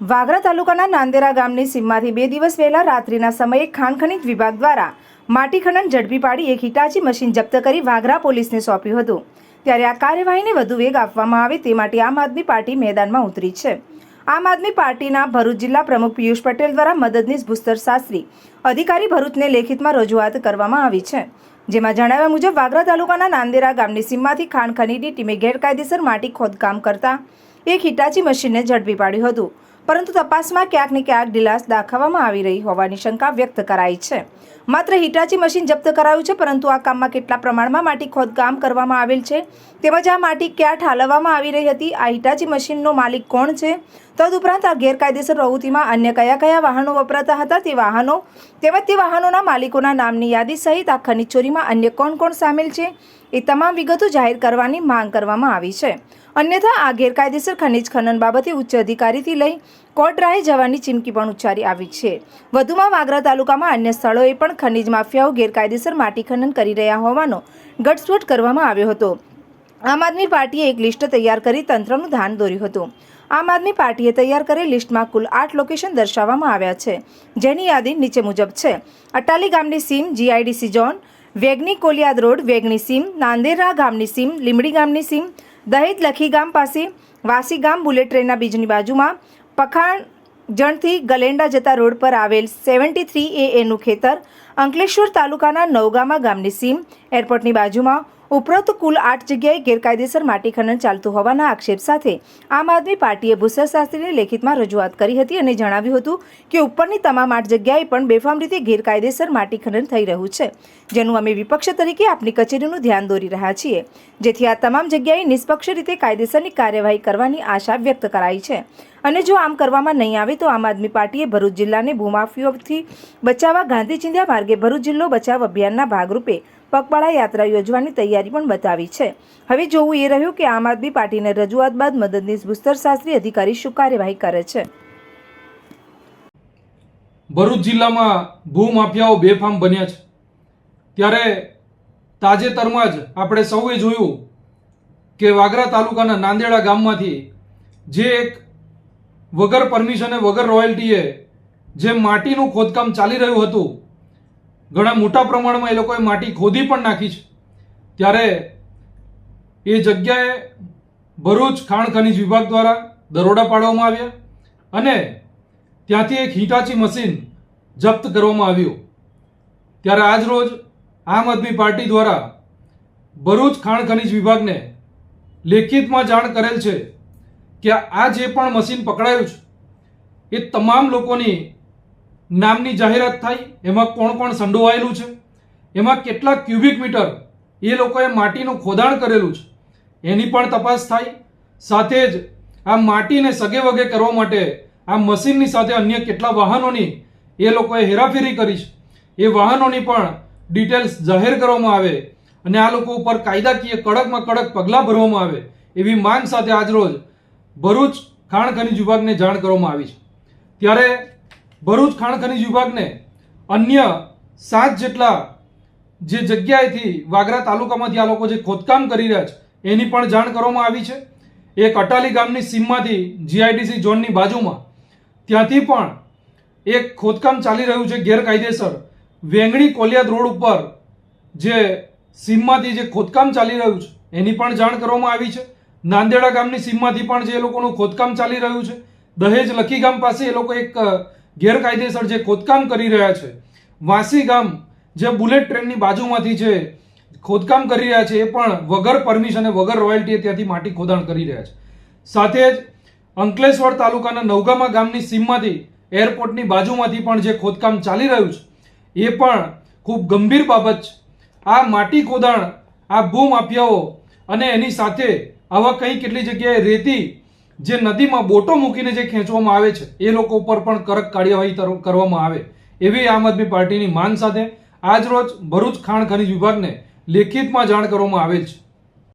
વાગરા તાલુકાના નાંદેરા ગામની સીમમાંથી બે દિવસ પહેલા રાત્રિના સમયે ખાણ ખનીજ વિભાગ દ્વારા માટી ખનન ઝડપી પાડી એક હિટાચી મશીન જપ્ત કરી વાગરા પોલીસને સોંપ્યું હતું. ત્યારે આ કાર્યવાહીને વધુ વેગ આપવામાં આવે તે માટે આમ આદમી પાર્ટી મેદાનમાં ઉતરી છે. આમ આદમી પાર્ટીના ભરૂચ જિલ્લા પ્રમુખ પિયુષ પટેલ દ્વારા મદદનીશ ભૂસ્તર શાસ્ત્રી, અધિકારી ભરૂચને લેખિતમાં રજૂઆત કરવામાં આવી છે. જેમાં જણાવ્યા મુજબ, વાગરા તાલુકાના નાંદેરા ગામની સીમમાંથી ખાણ ખનીની ટીમે ગેરકાયદેસર માટી ખોદકામ કરતા એક હિટાચી મશીનને ઝડપી પાડ્યું હતું. પરંતુ તપાસમાં ક્યાંક ને ક્યાંક ઢીલાસ દાખવવામાં આવી રહી હોવાની શંકા વ્યક્ત કરાઈ છે. માત્ર હિટાચી મશીન જપ્ત કરાયું છે, પરંતુ આ કામમાં કેટલા પ્રમાણમાં માટી ખોદકામ કરવામાં આવેલ છે, તેમજ આ માટી ક્યાં ઠાલવવામાં આવી રહી હતી, આ હિટાચી મશીનનો માલિક કોણ છે? તદુપરાંત આ ગેરકાયદેસર પ્રવૃત્તિમાં અન્ય કયા કયા વાહનો વપરાતા હતા, તે વાહનો તેમજ તે વાહનોના માલિકોના નામની યાદી સહિત આ ખનીજ ચોરીમાં અન્ય કોણ કોણ સામેલ છે, એ તમામ વિગતો જાહેર કરવાની માંગ કરવામાં આવી છે. અન્યથા આ ગેરકાયદેસર ખનીજ ખનન બાબતે ઉચ્ચ અધિકારીથી લઈ કોર્ટ રાહે જવાની ચીમકી પણ ઉચ્ચારી આવી છે. વધુમાં વાગરા તાલુકામાં અન્ય સ્થળોએ પણ ખનીજ માફિયાઓ ગેરકાયદેસર માટી ખનન કરી રહ્યા હોવાનો ગટસ્ફોટ કરવામાં આવ્યો હતો. આમ આદમી પાર્ટીએ એક લિસ્ટ તૈયાર કરી તંત્રનું ધ્યાન દોર્યું હતું. આમ આદમી પાર્ટીએ તૈયાર કરેલ લિસ્ટમાં કુલ આઠ લોકેશન દર્શાવવામાં આવ્યા છે. જેની યાદી નીચે મુજબ છે. અટાલી ગામની સીમ, જીઆઈડીસી ઝોન, વેગની કોલિયાદ રોડ, વેગની સીમ, નાંદેરા ગામની સીમ લીમડી ગામની સીમ દહેજ લખી ગામ પાસે વાસી ગામ બુલેટ ટ્રેનના બીજની બાજુમાં પખાણ જણથી ગલેન્ડા જતા રોડ પર આવેલ સેવન્ટી થ્રી એ એનું ખેતર અંકલેશ્વર તાલુકાના નવગામા ગામની સીમ એરપોર્ટની બાજુમાં ઉપરોક્ત કુલ આઠ જગ્યાએ ગેરકાયદેસર માટી ખનન ચાલતું હોવાના આક્ષેપ સાથે આમ આદમી પાર્ટીએ ભૂસરશાસ્ત્રીને લેખિતમાં રજૂઆત કરી હતી અને જણાવ્યું હતું કે ઉપરની તમામ આઠ જગ્યાએ પણ બેફામ રીતે ગેરકાયદેસર માટી ખનન થઈ રહ્યું છે, જેનું અમે વિપક્ષ તરીકે આપની કચેરીનું ધ્યાન દોરી રહ્યા છીએ. જેથી આ તમામ જગ્યાએ નિષ્પક્ષ રીતે કાયદેસરની કાર્યવાહી કરવાની આશા વ્યક્ત કરાઈ છે. અને જો આમ કરવામાં નહીં આવે તો આમ આદમી પાર્ટીએ ભરૂચ જિલ્લાને ભૂમાફીઓથી બચાવવા ગાંધી ચિંધ્યા માર્ગે ભરૂચ જિલ્લો બચાવ અભિયાનના ભાગરૂપે પગપાળા યાત્રા યોજવાની તૈયારી પણ બતાવી છે. હવે જોવું એ રહ્યું કે આમ આદમી પાર્ટીને રજૂઆત બાદ મદદનીશ ભૂસ્તર શાસ્ત્રી અધિકારી શું કાર્યવાહી કરે છે? ભરૂચ જિલ્લામાં ભૂમાફિયાઓ બેફામ બન્યા છે. ત્યારે તાજેતરમાં જ આપણે સૌએ જોયું કે વાગરા તાલુકાના નાંદેડા ગામમાંથી જે એક વગર પરમિશને વગર રોયલ્ટીએ જે માટીનું ખોદકામ ચાલી રહ્યું હતું ઘણા મોટા પ્રમાણમાં એ લોકોએ માટી ખોદી પણ નાખી છે. ત્યારે એ જગ્યાએ ભરૂચ ખાણ ખનિજ વિભાગ દ્વારા દરોડા પાડવામાં આવ્યા અને ત્યાંથી એક હિટાચી મશીન જપ્ત કરવામાં આવ્યું. ત્યારે આજ રોજ આમ આદમી પાર્ટી દ્વારા ભરૂચ ખાણ ખનિજ વિભાગને લેખિતમાં જાણ કરેલ છે કે આ જે પણ મશીન પકડાયું છે, એ તમામ લોકોની નામની જાહેરાત થાય, એમાં કોણ કોણ સંડોવાયેલું છે, એમાં કેટલા ક્યુબિક મીટર એ લોકોએ માટીનું ખોદાણ કરેલું છે, એની પણ તપાસ થાય. સાથે જ આ માટીને સગે વગે કરવા માટે આ મશીનની સાથે અન્ય કેટલા વાહનોની એ લોકોએ હેરાફેરી કરી છે. એ વાહનોની પણ ડિટેલ્સ જાહેર કરવામાં આવે અને આ લોકો ઉપર કાયદાકીય કડકમાં કડક પગલાં ભરવામાં આવે એવી માંગ સાથે આજરોજ ભરૂચ ખાણ ખનીજ વિભાગને જાણ કરવામાં આવી છે. ત્યારે ભરૂચ ખાણ ખનીજ વિભાગને અન્ય સાત જેટલા જે જગ્યાએથી વાગરા તાલુકામાંથી આ લોકો જે ખોદકામ કરી રહ્યા છે, એની પણ જાણ કરવામાં આવી છે. એક અટાલી ગામની સીમમાંથી જીઆઈડીસી ઝોનની બાજુમાં ત્યાંથી પણ એક ખોદકામ ચાલી રહ્યું છે ગેરકાયદેસર. વેંગણી કોલિયાદ રોડ ઉપર જે સીમમાંથી જે ખોદકામ ચાલી રહ્યું છે, એની પણ જાણ કરવામાં આવી છે. નાંદેડા ગામની સીમમાંથી પણ જે લોકોનું ખોદકામ ચાલી રહ્યું છે. દહેજ લખી ગામ પાસે એ લોકો એક ગેરકાયદેસર જે ખોદકામ કરી રહ્યા છે. વાંસી ગામ જે બુલેટ ટ્રેનની બાજુમાંથી છે ખોદકામ કરી રહ્યા છે, એ પણ વગર પરમિશન વગર રોયલ્ટીએ ત્યાંથી માટી ખોદાણ કરી રહ્યા છે. સાથે જ અંકલેશ્વર તાલુકાના નવગામા ગામની સીમમાંથી, એરપોર્ટની બાજુમાંથી પણ જે ખોદકામ ચાલી રહ્યું છે, એ પણ ખૂબ ગંભીર બાબત છે. આ માટી ખોદાણ, આ ભૂમાફિયાઓ અને એની સાથે આવા કઈ કેટલી જગ્યાએ રેતી જે નદીમાં બોટો મૂકીને જે ખેંચવામાં આવે છે, એ લોકો ઉપર પણ કડક કાર્યવાહી કરવામાં આવે. એવી આમ આદમી પાર્ટીની માંગ સાથે આજરોજ ભરૂચ ખાણ ખનિજ વિભાગને લેખિતમાં જાણ કરવામાં આવેલ છે.